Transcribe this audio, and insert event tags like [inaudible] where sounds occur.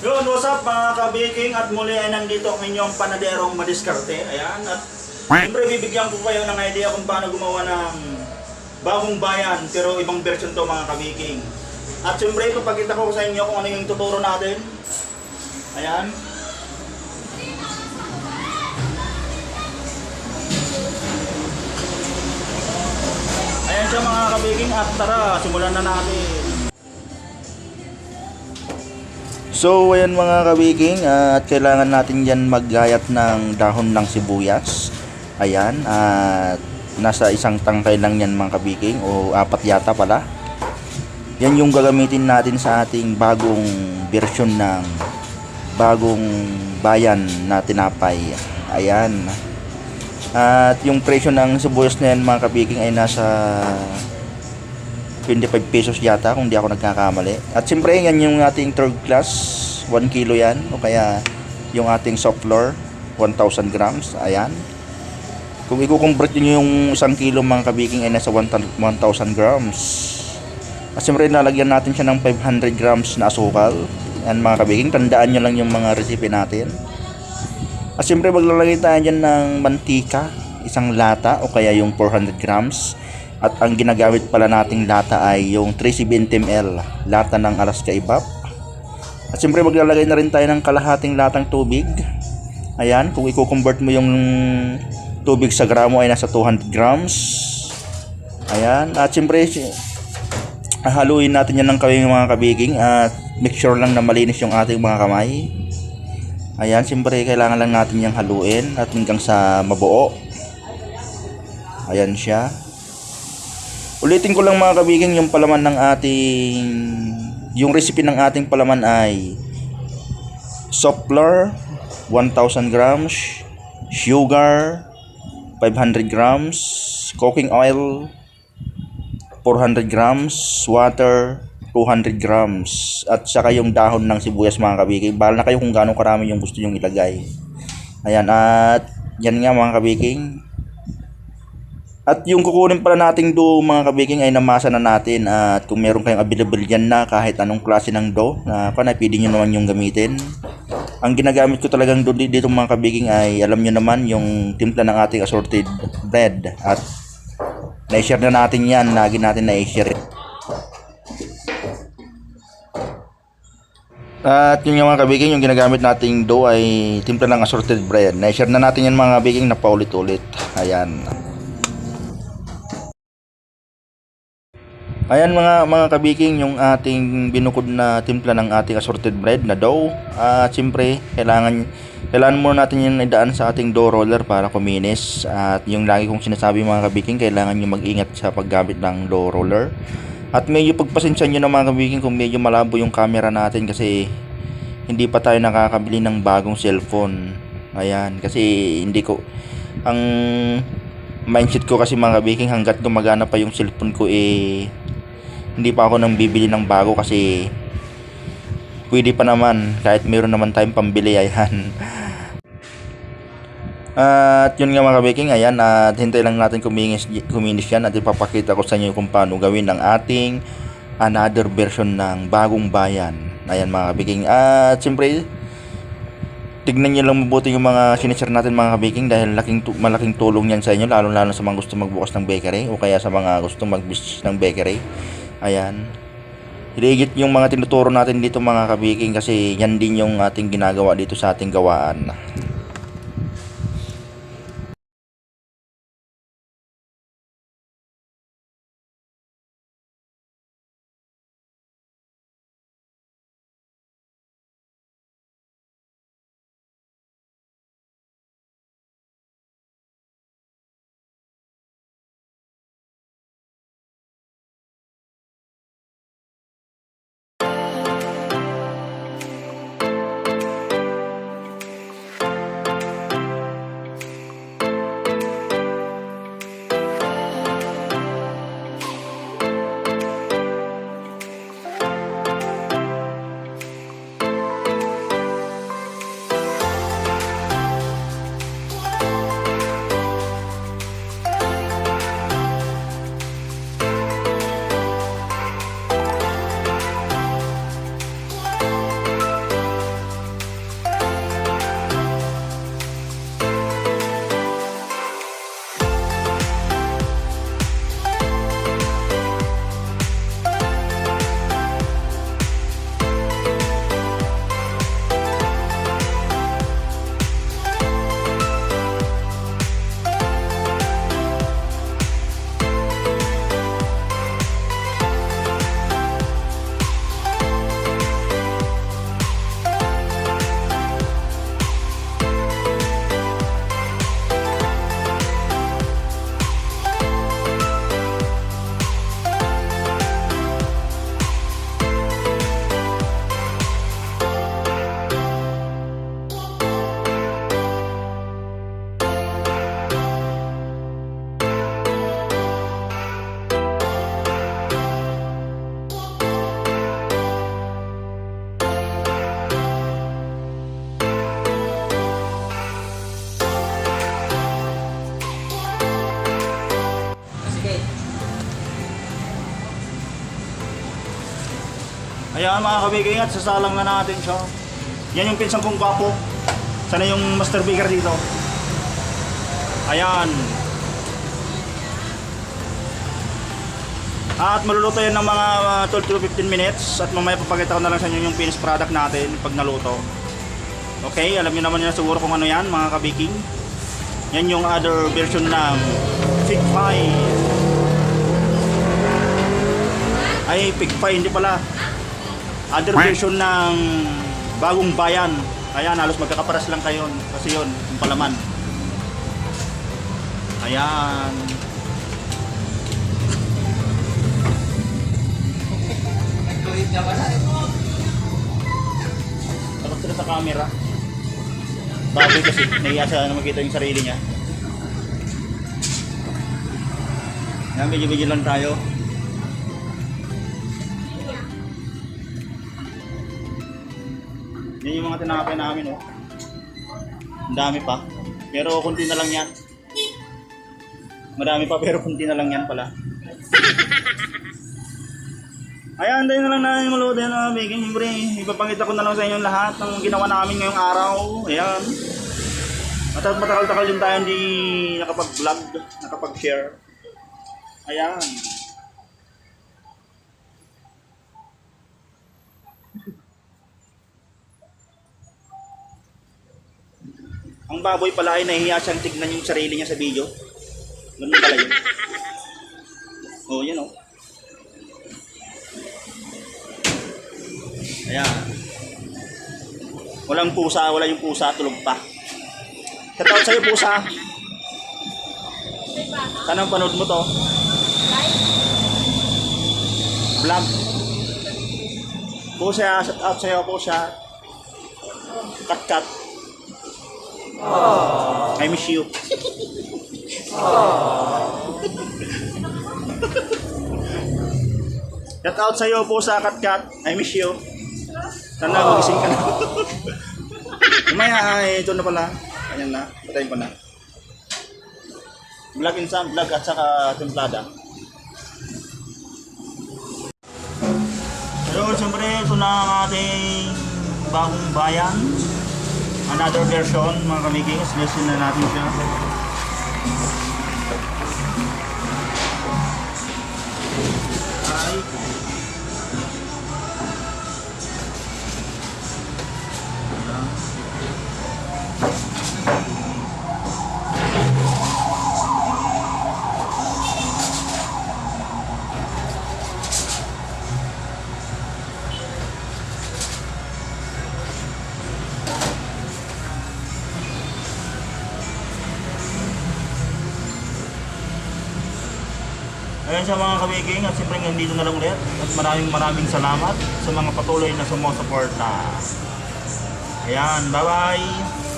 Yun, what's up mga ka-baking at muli ay nandito ang inyong panaderong madiskarte. Ayan, at siyempre bibigyan ko kayo ng idea kung paano gumawa ng bagong bayan pero ibang version to mga ka-baking. At siyempre ipapakita ko sa inyo kung ano yung tuturo natin. Ayan. Ayan siya mga ka-baking at tara, simulan na natin. So, ayan mga kabiking, at kailangan natin yan maggayat ng dahon ng sibuyas. Ayan, at nasa isang tangkay lang yan mga kabiking, o apat yata pala. Yan yung gagamitin natin sa ating bagong version ng bagong bayan na tinapay. Ayan. At yung presyo ng sibuyas na yan mga kabiking ay nasa 25 pesos yata kung di ako nagkakamali. At siyempre yan yung ating third class, 1 kilo yan o kaya yung ating soft floor, 1,000 grams. Ayan. Kung i-convert nyo yung isang kilo mga kabiking ay nasa 1,000 grams. At siyempre nalagyan natin siya ng 500 grams na asukal. Yan mga kabiking, tandaan nyo lang yung mga recipe natin. At siyempre maglalagay tayo dyan ng mantika, isang lata o kaya yung 400 grams. At ang ginagamit pala nating lata ay yung 370 ml, lata ng Alaska Ibap. At siyempre maglalagay na rin tayo ng kalahating latang tubig. Ayan, kung i-convert mo yung tubig sa gramo ay nasa 200 grams. Ayan, at siyempre si- haluin natin yan ng kawing mga kabiging at make sure lang na malinis yung ating mga kamay. Ayan, siyempre kailangan lang natin yung haluin at hanggang sa mabuo. Ayan siya. Ulitin ko lang mga kabiging yung palaman ng ating yung recipe ng ating palaman ay soft flour 1000 grams, sugar 500 grams, cooking oil 400 grams, water 200 grams at saka yung dahon ng sibuyas mga kabiging. Bahala na kayo kung gaano karami yung gusto nyong ilagay. Ayan at yan nga mga kabiging. At yung kukunin pala nating dough mga kabiking ay namasa na natin at kung meron kayong available dyan na kahit anong klase ng dough na panay pwede nyo naman yung gamitin. Ang ginagamit ko talagang doon dito mga kabiking ay alam nyo naman yung timpla ng ating assorted bread at na-share na natin yan, lagi natin na-share. At yun yung mga kabiking, yung ginagamit nating dough ay timpla ng assorted bread. Na-share na natin yan mga kabiking na paulit-ulit. Ayan. Ayan mga mga kabiking yung ating binukod na timpla ng ating assorted bread na dough. At siyempre, kailangan kailangan muna natin yung idaan sa ating dough roller para kuminis. At yung lagi kong sinasabi mga kabiking, kailangan nyo mag-ingat sa paggamit ng dough roller. At medyo pagpasensya nyo na mga kabiking kung medyo malabo yung camera natin kasi hindi pa tayo nakakabili ng bagong cellphone. Ayan, kasi hindi ko ang mindset ko kasi mga kabiking hanggat gumagana pa yung cellphone ko eh hindi pa ako nang bibili ng bago kasi pwede pa naman. Kahit meron naman tayong pambili ayan. [laughs] At yun nga mga kabiking ayan at hintay lang natin kuminis, kuminis yan at ipapakita ko sa inyo kung paano gawin ng ating another version ng bagong bayan. Ayan mga kabiking at siyempre tignan nyo lang mabuti yung mga sinishare natin mga kabiking dahil laking, malaking tulong yan sa inyo lalo lalo sa mga gusto magbukas ng bakery o kaya sa mga gusto mag-business ng bakery ayan. Higit yung mga tinuturo natin dito mga kabiking kasi yan din yung ating ginagawa dito sa ating gawaan Ayan mga kabigay at sasalang na natin siya. Yan yung pinsan kong gwapo. Sana yung master baker dito. Ayan. At maluluto yan ng mga uh, 12 to 15 minutes at mamaya papakita ko na lang sa inyo yung finished product natin pag naluto. Okay, alam niyo naman yan siguro kung ano yan mga kabiking. Yan yung other version ng Fig Pie. Ay, Fig Pie, hindi pala. Other version ng Bagong Bayan. Ayan, halos magkakaparas lang kayo. Kasi yun, yung palaman. Ayan. Takot sila sa camera. Baboy kasi, nahiya siya na makita yung sarili niya. Yan, medyo-medyo lang tayo. Yan yung mga tinapay namin, oh. Ang dami pa. Pero kunti na lang yan. Marami pa [laughs] pero kunti na lang yan pala. [laughs] Ayan, antayin na lang namin maluto yan mga biging. Siyempre, ipapakita ko na lang sa inyo lahat ng ginawa namin ngayong araw. Ayan. At matagal-tagal din tayo hindi nakapag-vlog, nakapag-share. Ayan. Ang baboy pala ay nahihiya siyang tignan yung sarili niya sa video. Ganun pala yun. Oh, yun oh. Ayan. Walang pusa, wala yung pusa, tulog pa. Shoutout sa'yo pusa. Sana panood mo to? Vlog. Pusa, shoutout sa'yo pusa. Cut cut. I miss you. Shout out sa'yo po sa Katkat. I miss you. Sana magising ka na. [laughs] Umaya, ay, ito na pala. Ayan na. Patayin pa na. Vlog in some vlog at saka templada. Pero siyempre, ito na ang ating bagong bayan. Another version, mga kamigings. Listen na natin siya. Ay. Ayan sa mga kabiging at siyempre nandito na lang ulit at maraming maraming salamat sa mga patuloy na sumusuporta. Ayan, bye bye!